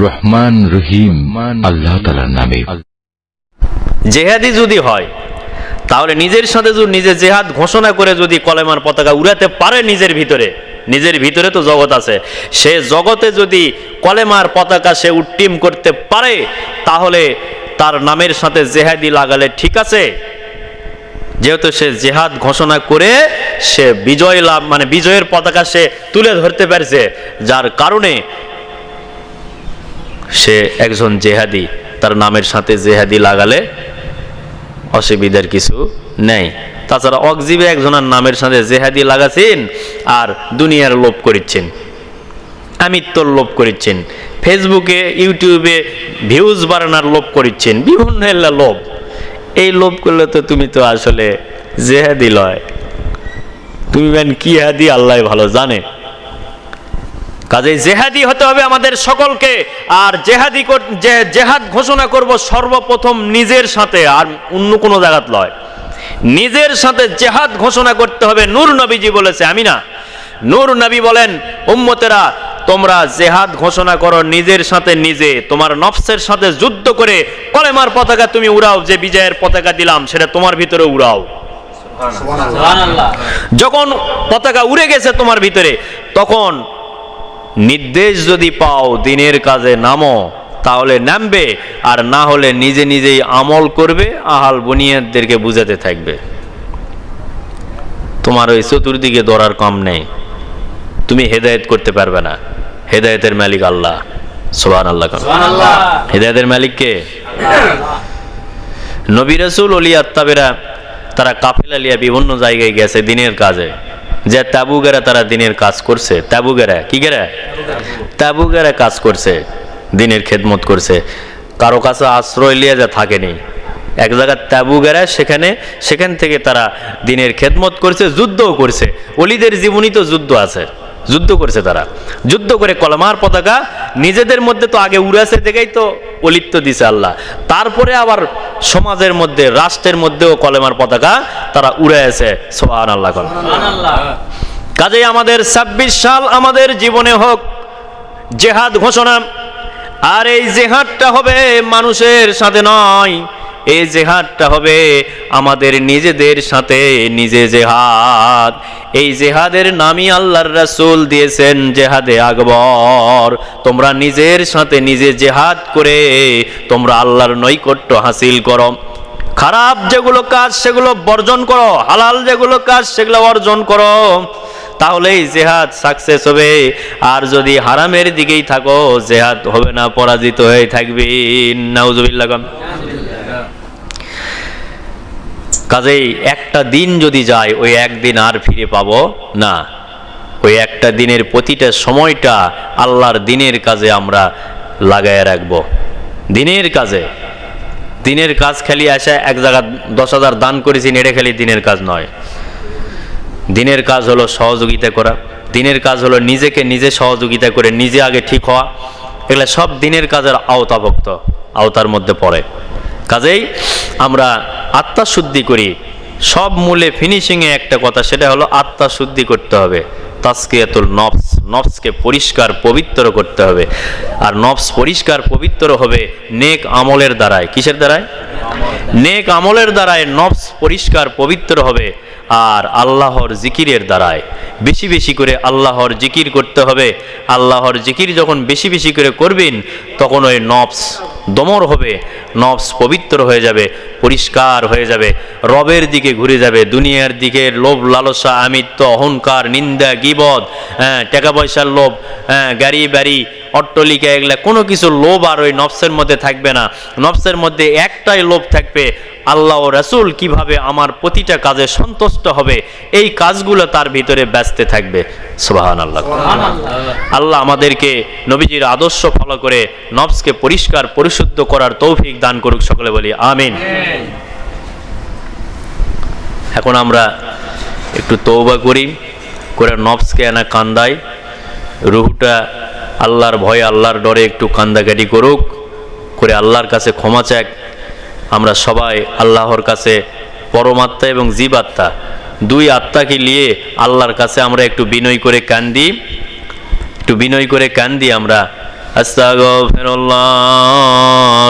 রহমান রহিম। আল্লাহ তালার নামে। জেহাদি যদি হয় তাহলে নিজের সাথে যদি নিজে জেহাদ ঘোষণা করে যদি কলেমার পতাকা উড়াতে পারে নিজের ভিতরে নিজের ভিতরে তো জগৎ আছে। সে জগতে যদি কলেমার পতাকা সে উট্টিম করতে পারে তাহলে তার নামের সাথে জেহাদি লাগালে ঠিক আছে? যেহেতু সে জেহাদ ঘোষণা করে সে বিজয় লাভ মানে বিজয়ের পতাকা সে তুলে ধরতে পারছে, যার কারণে সে একজন জেহাদি, তার নামের সাথে জেহাদি লাগালে অসুবিধার কিছু নেই। তাছাড়া অকজিবে একজনের নামের সাথে জেহাদি লাগাছেন আর দুনিয়ার লোভ করিচ্ছেন আমিত্বর লোভ করিচ্ছেন, ফেসবুকে, ইউটিউবে ভিউজ বাড়ানোর লোভ করিচ্ছেন, বিভিন্ন লোভ। এই লোভ করলে তো তুমি তো আসলে জেহাদি লয়। তুমি বেন কি হাদি? আল্লাহ ভালো জানে। কাজে জেহাদি হতে হবে আমাদের সকলকে, আর জেহাদি জেহাদ ঘোষণা করব সর্বপ্রথম নিজের সাথে, আর অন্য কোনো জায়গাত লয়। নিজের সাথে জেহাদ ঘোষণা করতে হবে। নূর নবীজি বলেছে, আমি না। নূর নবী বলেন, উম্মতেরা তোমরা জেহাদ ঘোষণা করো নিজের সাথে নিজে। তোমার নফসের সাথে যুদ্ধ করে কলেমার পতাকা তুমি উড়াও যে বিজয়ের পতাকা দিলাম সেটা তোমার ভিতরে উড়াও। যখন পতাকা উড়ে গেছে তোমার ভিতরে তখন নির্দেশ যদি পাও দিনের কাজে নামো তাহলে নামবে আর না হলে নিজে নিজেই আমল করবে আহাল বুনিয়াদদেরকে বুঝাতে থাকবে। তোমার ওই চতুর্দিকে দৌড়ার কম নেই। তুমি হেদায়েত করতে পারবে না। হেদায়েতের মালিক আল্লাহ। সোহান আল্লাহ হেদায়েতের মালিক কে? নবী রসুল অলি আত্মাবেরা তারা কাফেলা লিয়া বিভিন্ন জায়গায় গেছে দিনের কাজে। যে তাবু গেরা তারা দিনের কাজ করছে। তাবু গেরা কি গেরা? তাবু গেরা কাজ করছে। দিনের খেদমত করছে। কারও কাছে আশ্রয় লিয়া যা থাকেনি। এক জায়গায় তাবু গেরা সেখানে সেখান থেকে তারা দিনের খেদমত করছে যুদ্ধও করছে। অলিদের জীবনী তো যুদ্ধ আছে। যুদ্ধ করেছে তারা। যুদ্ধ করে কলমার পতাকা নিজেদের মধ্যে তো আগে উড়াছে দেখেই তো অলিত্ব দিছে আল্লাহ। তারপরে আবার সমাজের মধ্যে, রাষ্ট্রের মধ্যেও কলেমার পতাকা তারা উড়েছে সোহান আল্লাহ কাজেই আমাদের ছাব্বিশ সাল আমাদের জীবনে হোক জেহাদ ঘোষণা, আর এই জেহাদটা হবে মানুষের সাথে নয় এই জেহাদটা হবে আমাদের নিজেদের সাথে, নিজে জেহাদ। এই জেহাদের নামই আল্লাহর রাসুল দিয়েছেন জেহাদে আকবর। তোমরা নিজের সাথে নিজে জেহাদ করে তোমরা আল্লাহর নৈকট্য হাসিল করো। খারাপ যেগুলো কাজ, সেগুলো বর্জন করো। হালাল যেগুলো কাজ, সেগুলো অর্জন করো। তাহলেই জেহাদ সাকসেস হবে। আর যদি হারামের দিকেই থাকো, জেহাদ হবে না, পরাজিত হয়ে থাকবি। নাউজুবিল্লাহ। কাজেই একটা দিন যদি যায়, ওই একদিন আর ফিরে পাবো না। ওই একটা দিনের প্রতিটা সময়টা আল্লাহর দিনের কাজে আমরা লাগায় রাখব। দিনের কাজে। দিনের কাজ খালি আসে এক জায়গা দশ হাজার দান করেছি, নেড়ে খালি দিনের কাজ নয়। দিনের কাজ হলো সহযোগিতা করা। দিনের কাজ হলো নিজেকে নিজে সহযোগিতা করে নিজে আগে ঠিক হওয়া। এগুলো সব দিনের কাজের আওতাভুক্ত, আওতার মধ্যে পড়ে। কাজেই আমরা আত্মা শুদ্ধি করি। সব মূলে ফিনিশিংয়ে একটা কথা, সেটা হলো আত্মা শুদ্ধি করতে হবে। তাস্কিয়াতুল নফস, নফসকে পরিষ্কার, পবিত্র করতে হবে। আর নফস পরিষ্কার, পবিত্র হবে নেক আমলের দ্বারায়। কিসের দ্বারায়? নেক আমলের দ্বারায় নফস পরিষ্কার, পবিত্র হবে আর আল্লাহর জিকিরের দ্বারায়। বেশি বেশি করে আল্লাহর জিকির করতে হবে। আল্লাহর জিকির যখন বেশি বেশি করে করবেন, তখন ওই নফস দমর হবে নফস পবিত্র হয়ে যাবে পরিষ্কার হয়ে যাবে রবের দিকে ঘুরে যাবে দুনিয়ার দিকে লোভ লালসা আমিত্ব অহংকার নিন্দা গিবদ হ্যাঁ টাকা পয়সার লোভ হ্যাঁ গাড়ি বাড়ি অট্টলিকা এগুলা কোনো কিছু লোভ আর ওই নফসের মধ্যে থাকবে না। নফসের মধ্যে একটাই লোভ থাকবে আল্লাহ ও রাসূল কীভাবে আমার প্রতিটা কাজে সন্তুষ্ট হবে এই কাজগুলো তার ভিতরে ব্যস্ত থাকবে। সুবাহান আল্লাহ আল্লাহ আমাদেরকে নবীজির আদর্শ ফলো করে নফসকে পরিষ্কার পরিশুদ্ধ করার তৌফিক দান করুক, সকলে বলি, আমিন। এখন আমরা একটু তৌবা করি, করে নফসকে এনা কান্দাই রুহুটা আল্লাহর ভয়ে আল্লাহর ডরে একটু কান্দাকাটি করুক, করে আল্লাহর কাছে ক্ষমা চাক। আমরা সবাই আল্লাহর কাছে পরমাত্মা এবং জীবাত্মা দুই আত্মাকে নিয়ে আল্লাহর কাছে আমরা একটু বিনয় করে কান্দি, একটু বিনয় করে কান্দি আমরা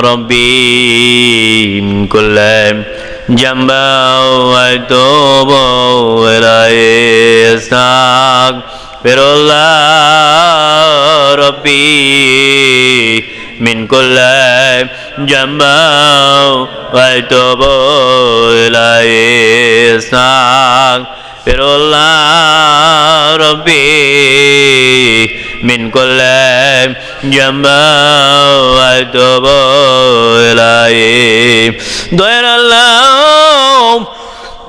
রব্বি মিন কুল্লি জামবা ওয়া আতুবু ইলাইহি আস্তাগফিরুল্লাহ রব্বি মিন কুল্লি জামবা ওয়া আতুবু ইলাইহি আস্তাগফিরুল্লাহ রব্বি من كل جنب واتوب إليه দয়ার আল্লাহ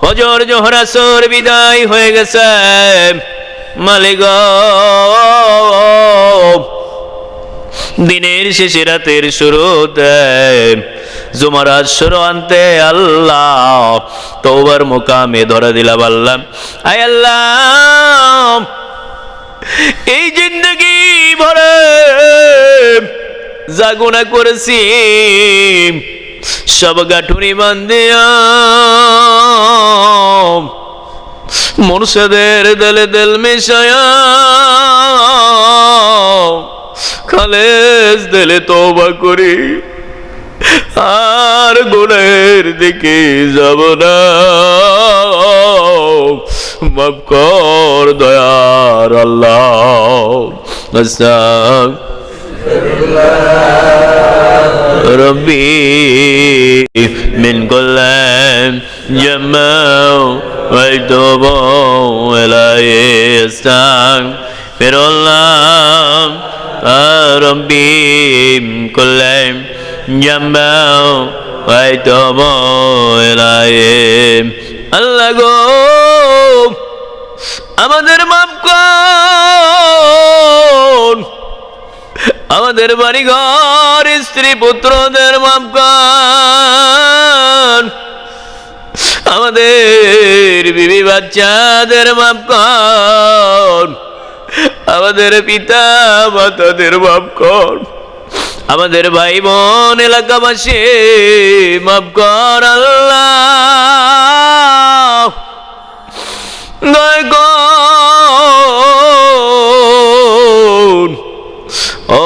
হজর জোহর আসর বিদায় হয়ে গেছে মালিক দিনের শেষে রাতের শুরুতে জুমারাজ শুরু আনতে আল্লাহ তোবার মোকামে ধরা দিলাম আল্লাহ আয় আল্লাহ এই জিন্দগি ভরে জাগুনা করেছি, সব গাঠুনি বান্দিয়া মুর্শদের দলে দিল মিশায়া খালেজ দিলে তোবা করি, আর গুণের দিকে যাব না। মাফ কর দয়ার আল্লাহ আস্তাগ ربي من كل جمع ويتوب إليه استغفر الله ربي من كل جمع ويتوب إليه আল্লাহ গো আমাদের মাপ কর আমাদের বাড়ি ঘর স্ত্রী পুত্রদের মাপ কর আমাদের বিবি বাচ্চাদের মাপ কর আমাদের পিতা মাতাদের মাপ আমাদের ভাই বোন এলাকাবাসী মাপ কর আল্লাহ।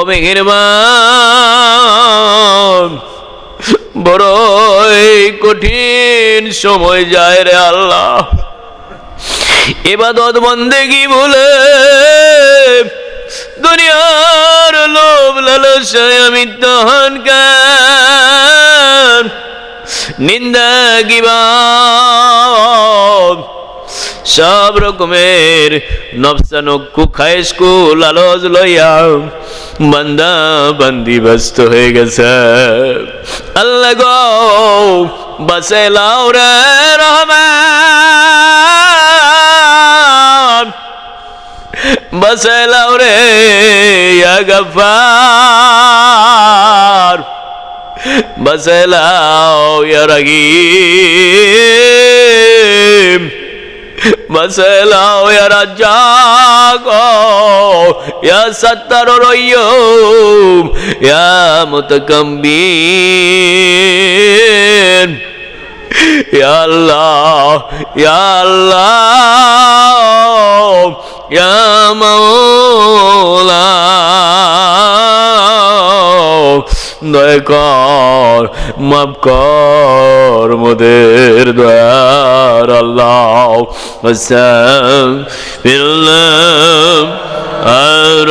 মেহেরবান বড়ই কঠিন সময় যায় রে আল্লাহ। এবাদত বন্দেগি বলে দুনিয়ার লোভ লালসায় আমি তহন নিন্দা গিবাদ সব রকমের নফসানক্কু খায়েসকু লালজ লইয়া বান্দা বান্দি ব্যস্ত হয়ে গেছে। আল্লাহ গো বাসে লাও রে রহমান। বাসে লাও রে গফার বাসে লাও ইয়া مسألة يا رجاق يا ستر اليوم يا متكبر يا الله يا الله يا مولا দয়া কর মাফ কর মোদের দয়ার আল্লাহ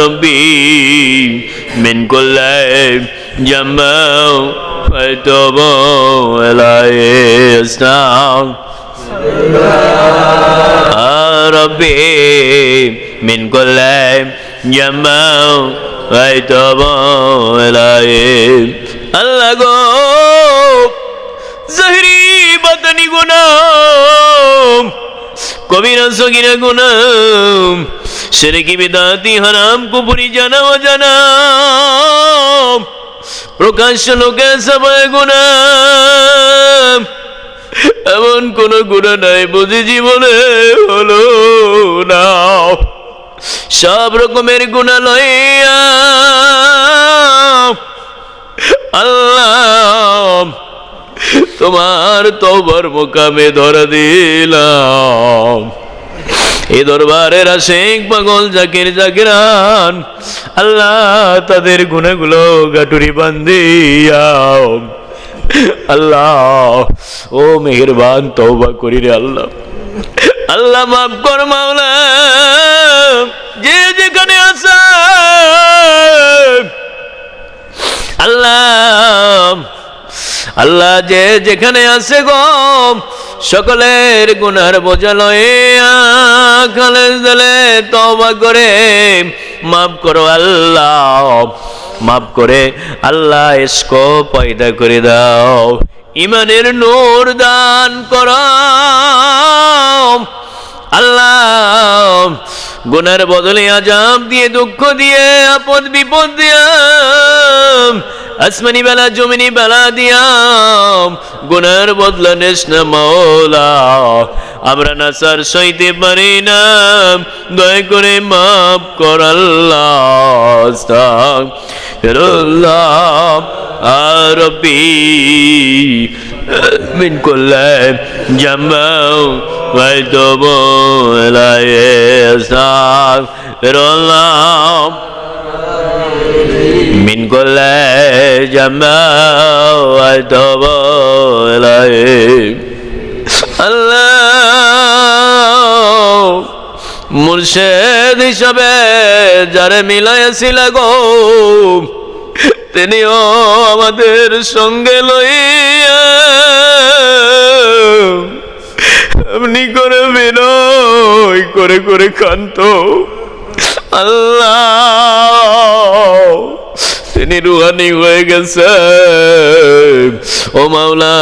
ربي من كل جمع فتوب إليه استغفر ربي من كل جمع فتوب إليه আল্লাহ গো, জহরি বাতানি গুনাম, কবিরা সগিরা গুনাম, সেরেকি বেদাতি হারাম কুপুরি জানা অজানা প্রকাশ্য লোকে সবাই গুনাম। এমন কোন গুণা নাই, বুঝি জীবনে হলো না। সব রকমের গুণা লইয়া আল্লাহ তোমার তবর মোকামে ধরে দিলাম। এ দরবারের আশেক পাগল জাকির জাকিরান আল্লাহ তাদের গুণাগুলো গাটুরি বান্দিয়াও আল্লাহ, ও মেহেরবান তওবা করি রে আল্লাহ। আল্লাহ মাফ কর মাওলা। যে যেখানে আছে, আল্লাহ আল্লাহ যে যেখানে আছে গো, সকলের গুনার বোঝা খালেজ দলে তবা করে মাফ করো আল্লাহ, মাফ করে আল্লাহ এসকো পয়দা করে দাও, ইমানের নূর দান কর আল্লাহ গুনার বদলে আজাব দিয়ে, দুঃখ দিয়ে, আপদ বিপদ দিয়া আসমানি বেলা, জমিনি বেলা দিয়াম গুনার বদলা নেস না মৌলা আমরা না স্যার সইতে পারি না, দয়া করে মাফ কর আল্লাহ, আস্তাগফিরুল্লাহ আরবি من كل جنب ويتوب إليه يستغفر الله من كل جنب ويتوب إليه الله মুর্শেদ হিসাবে যারে মিলাইছিল গো তিনিও আমাদের সঙ্গে লইয়া আপনি করে বিনয়, করে করে কান্ত। আল্লাহ, তিনি রুহানি হয়ে গেছে। ও মাওলা,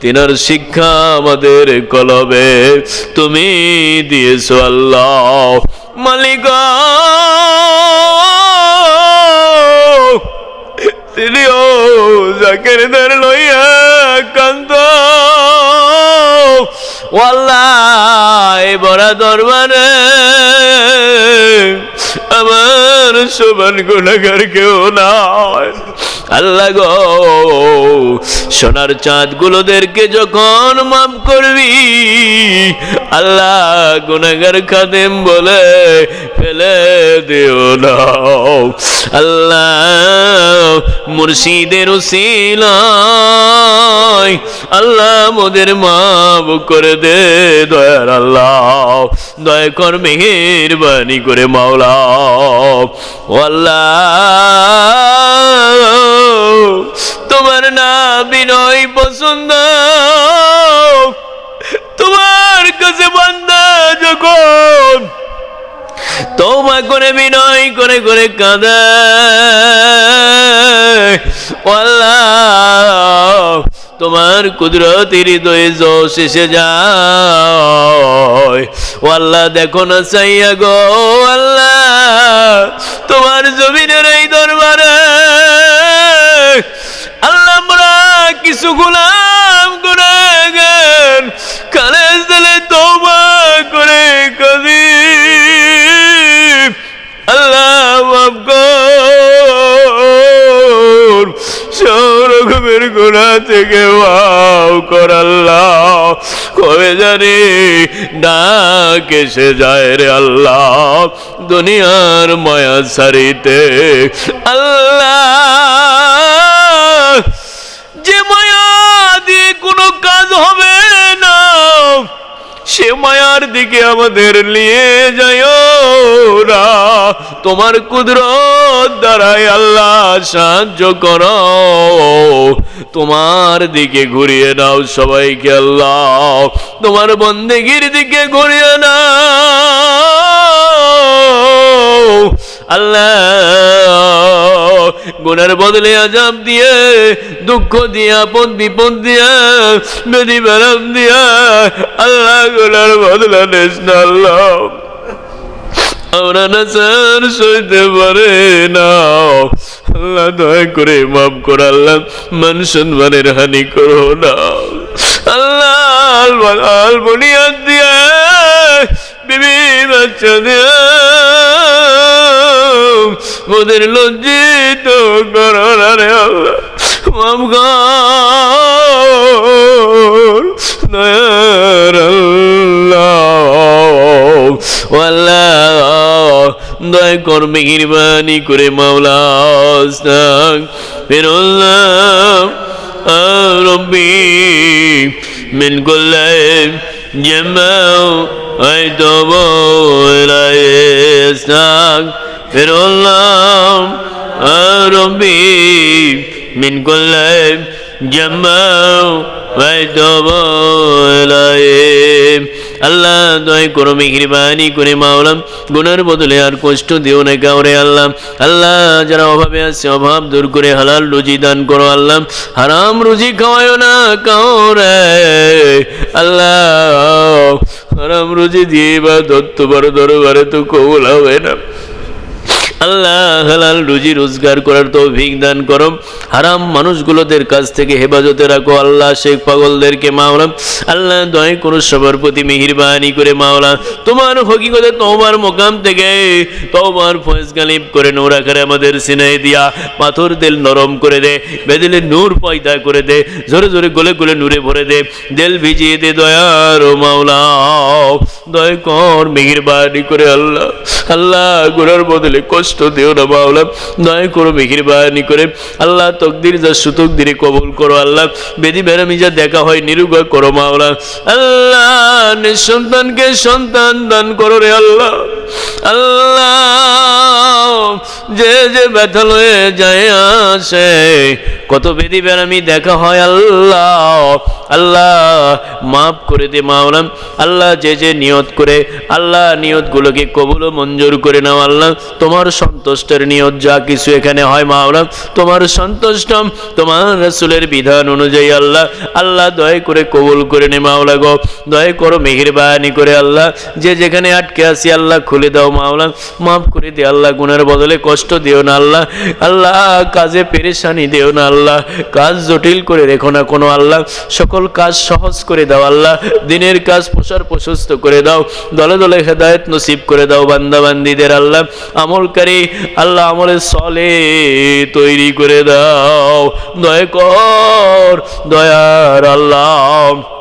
তিনার শিক্ষা আমাদের কলবে। তুমি দিয়েছ আল্লাহ, মালিকা। তিনিও জাকেরদের লইয়া ওয়াল্লাহ বড় দরবারে আমার সমান গুণাগার কেউ নয় আল্লাহ গো, সোনার চাঁদ গুলোদেরকে যখন মাফ করবি, আল্লাহ গুনাগার খাদেম বলে ফেলে দিও না। আল্লাহ মুর্শিদের উসিলায় আল্লাহ মোদের মাফ করে দে, দয়ার আল্লাহ। দয়া কর মেহেরবানি করে মাওলা। আল্লাহ তোমার না বিনয় পছন্দ। তোমার কাছে বান্দা যখন তোমা করে, বিনয় করে করে কাঁদে। তোমার কুদরতি হৃদয়ে জোশ এসে যায়। আল্লাহ, দেখো না চাইয়া গো, আল্লাহ, তোমার জমিনের এই দরবারে কিছু গুলাম করে গেন কালেজ দিলে তোমা করে কবি আল্লাহ সৌরকমের গুণা থেকে ওয়াও কর আল্লাহ। কবে জানি ডাক এসে যায় রে আল্লাহ, দুনিয়ার মায়া সারিতে। আল্লাহ কোনো কাজ হবে না। সে মায়ার দিকে আমাদের নিয়ে যায় না তোমার কুদরত দ্বারাই আল্লাহ সাহায্য করো। তোমার দিকে ঘুরিয়ে নাও সবাইকে আল্লাহ। তোমার বন্দেগীর দিকে ঘুরিয়ে নাও। আল্লাহ গুনার বদলে আজাব দিয়ে, দুঃখ দিয়া আপদ বিপদ দিয়া, বেদি বেরাম দিয়া, আল্লাহ গুনার বদলে নেস না আল্লাহ। আমরা না স্যার সইতে পারে না। আল্লাহ দয়া করে মাফ করে আল্লাহ মান হানি করো না। আল্লাহ আল বুনিয়াদ দিয়া, বিবি বাচ্চা দিয়া ওদের লজ্জিত করো না রে আল্লাহ মাফ কর দয়ার আল্লাহ ও আল্লাহ দয়া কর মেহেরবানি করে মাওলা ফিরুল্লাহ ربي من كل جمع أيتم إليه استغفر الله বেরোলাম রবি মিন করলাম জামাও আল্লাহ দয় করো, মেহরবানি করে মাওলাম, গুনার বদলে আর কষ্ট দিও না কাউরে আল্লাহ। আল্লাহ, যারা অভাবে আছে, অভাব দূর করে হালাল রুজি দান করো আল্লাহ। হারাম রুজি খাওয়ায় না কাউরে। আল্লাহ, হারাম রুজি দিয়ে বা দত্তবার দরবারে তো কবুল হবে আল্লাহ হালাল রুজি রোজগার করার তৌফিক দান করো হারাম মানুষগুলোদের কাছ থেকে হেফাজতে রাখো। আল্লাহ শেখ পাগলদেরকে মাওলা, আল্লাহ দয় করো সবার প্রতি মেহেরবানি করে মাওলা। তোমার হকিকতে তোমার মোকাম থেকে তোমার ফয়েজ গালিব করে নোরা করে আমাদের সিনাই দিয়া। পাথর দিল নরম করে দে, বেদিলে নূর পয়দা করে দে, জোরে জোরে গলে গলে নূরে ভরে দে। দিল ভিজিয়ে দে দয়ার ও মাওলা, দয় কর মেহেরবানি করে আল্লাহ। আল্লাহ গুনার বদলে কষ্ট দিও না মাওলা, দয়া করো মেহেরবানি করে। আল্লাহ তকদির যা সুতক দিরে কবুল করো আল্লাহ। বেদি বেরামি যা দেখা হয় নিরুগা করো মাওলা। আল্লাহ নিঃসন্তানকে সন্তান দান করো রে আল্লাহ। আল্লাহ যে যে ব্যথা লয়ে যায় আসে, কত বেদি বেরামি দেখা হয় আল্লাহ। আল্লাহ, মাফ করে দে মাওলাম আল্লাহ যে যে নিয়ত করে, আল্লাহ নিয়তগুলোকে কবুল মঞ্জুর করে নাও আল্লাহ। তোমার সন্তুষ্টের নিয়ত যা কিছু এখানে হয় মাওলাম তোমার সন্তুষ্ট তোমার রাসূলের বিধান অনুযায়ী আল্লাহ। আল্লাহ দয়া করে কবুল করে নে মাওলা গো। দয়া করো, মেহেরবানি করে আল্লাহ। যে যেখানে আটকে আছি আল্লাহ খুলে দাও মাওলা মাফ করে দে আল্লাহ, গুনার বদলে কষ্ট দিও না আল্লাহ। আল্লাহ, কাজে পেরেশানি দিও না আল্লাহ। কাজ জটিল করে রেখো না কোনো আল্লাহ। সকল কাজ সহজ করে দাও, আল্লাহ। দিনের কাজ প্রসার প্রশস্ত করে দাও। দলে দলে হেদায়ত নসিব করে দাও, বান্দাবান্দিদের আল্লাহ। আমলকারী, আল্লাহ আমলের সলে তৈরি করে দাও। দয় কর, দয়ার আল্লাহ।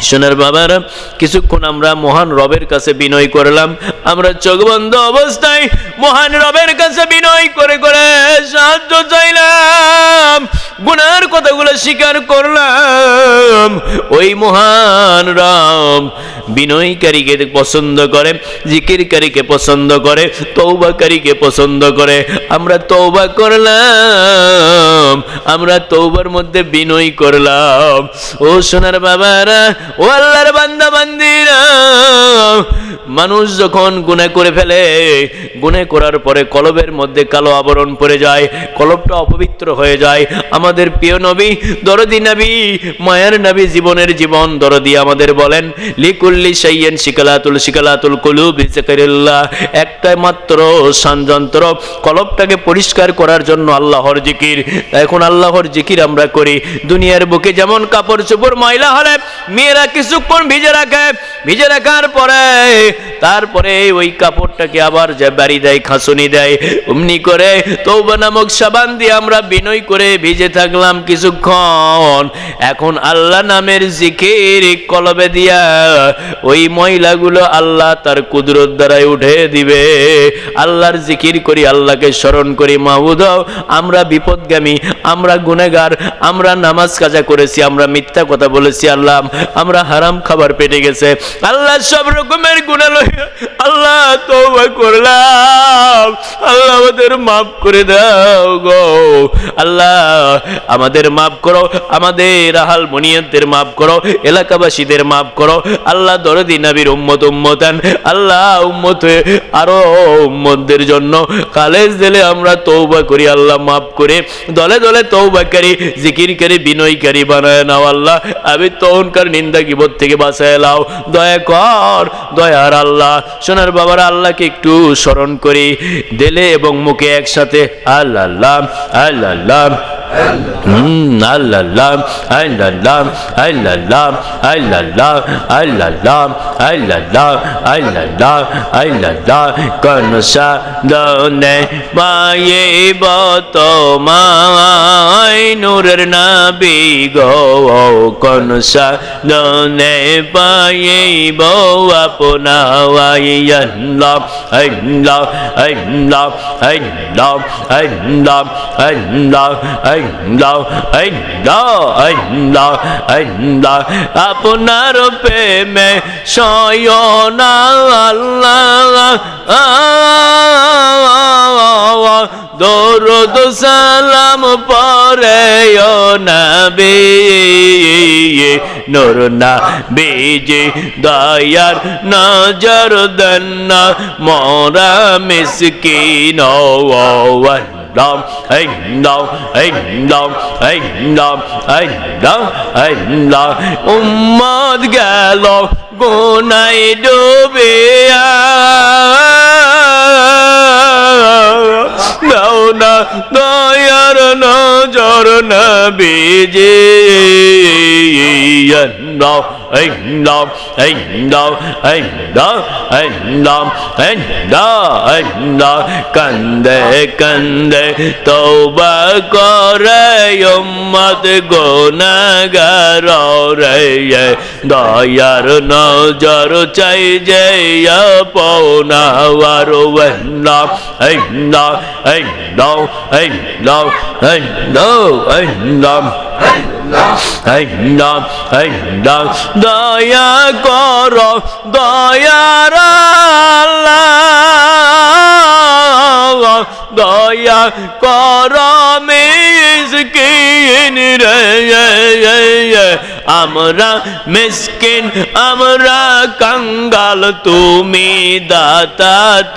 সোনার বাবারা, কিছুক্ষণ আমরা মহান রবের কাছে বিনয় করলাম। আমরা চোখ বন্ধ অবস্থায় মহান রবের কাছে বিনয় করে করে সাহায্য চাইলাম। গুনার কথাগুলো স্বীকার করলাম। ওই মহান রাম বিনয়কারীকে পছন্দ করে, জিকিরকারীকে পছন্দ করে তৌবাকারীকে পছন্দ করে। আমরা তৌবা করলাম। আমরা তৌবার মধ্যে বিনয় করলাম। ও সোনার বাবারা ও আল্লাহর বান্দা, বান্দিরা, মানুষ যখন গুণে করে ফেলে, গুণে করার পরে কলবের মধ্যে কালো আবরণ পড়ে যায়, কলবটা অপবিত্র হয়ে যায়। আমাদের প্রিয় নবী, দরদি নবী, মায়ের নবী জীবনের জীবন দরদি আমাদের বলেন, লিকুল্লি সাইয়েন শিকালাতুল শিকালাতুল কুলুব জিকিরিল্লাহ একটা মাত্র সানযন্ত্র কলবটাকে পরিষ্কার করার জন্য আল্লাহর জিকির। এখন আল্লাহর জিকির আমরা করি। দুনিয়ার বুকে যেমন কাপড় চোপড় ময়লা হলে মেয়েরা কিছুক্ষণ ভিজে রাখে। ভিজে রাখার পরে, তারপরে ওই কাপড়টাকে আবার যে বাড়ি দেয়, খাসুনি দেয়, অমনি করে তৌবা নামক সাবান দিয়ে আমরা বিনয় করে ভিজে থাকলাম কিছুক্ষণ। এখন আল্লাহ নামের জিকির কলবে দিয়া ওই ময়লাগুলো আল্লাহ তার কুদরত দ্বারাই উঠে দিবে। আল্লাহর জিকির করি, আল্লাহকে স্মরণ করি মাহুদ আমরা বিপদগামী, আমরা গুনেগার আমরা নামাজ কাজা করেছি, আমরা মিথ্যা কথা বলেছি, আল্লাহ আমরা হারাম খাবার পেটে গেছে। আল্লাহ সব রকমের গুণা আল্লাহ তো করলাম। আল্লাহ আমাদের মাফ করে দাও গো। আল্লাহ, আমাদের মাফ করো, আমাদের আহাল মনিয়নদের মাফ করো, এলাকাবাসীদের মাফ করো। আল্লাহ দরদি নবীর উম্মত উম্মতান, আল্লাহ উম্মত আরও উম্মতদের জন্য কালেজ দিলে আমরা তৌবা করি, আল্লাহ মাফ করে। দলে দলে তৌবাকারী জিকিরকারী বিনয়কারী বানায় নাও আল্লাহ। আমি তখনকার নিন্দা গিবত থেকে বাঁচায় লাও। দয়া কর দয়ার আল্লাহ। সোনার বাবার, আল্লাহকে একটু স্মরণ করি। দিলে এবং মুখে একসাথে আল্লাহ আল্লাহ আল্লাহ আল্লাহ আল্লাহ আল্লাহ আল্লাহ আল্লাহ আল্লাহ আল্লাহ আল্লাহ কোন সাদনে পাইব তোমায় নূরের নবী গো কোন সাদনে পাইব আপনায় আল্লাহ আল্লাহ আল্লাহ আল্লাহ আল্লাহ আল্লাহ আল্লাহ আল্লাহ আল্লাহ আল্লাহ আপনার প্রেমে সয়না আল্লাহ। দরুদ সালাম পরে নবী। নূর না বেজে দয়ার নজর দন্না মোরা মিসকিন dum, hey dum, hey dum, hey dum, hey dum, hey dum. Ummad গেল গোনাই ডুবে দাও না দয়ার নজর না বেজে দাও কন্দে কন্দে তৌবা করে উম্মত গোনাগার রে দয়ার নজর চাই যে পৌনাওয়ার না এই না এই না এই না এই না এই না দয়া কর দয়ার দয়া কর মিসকিন রে আমরা মিসকিন আমরা কাঙ্গাল তুমি দাতা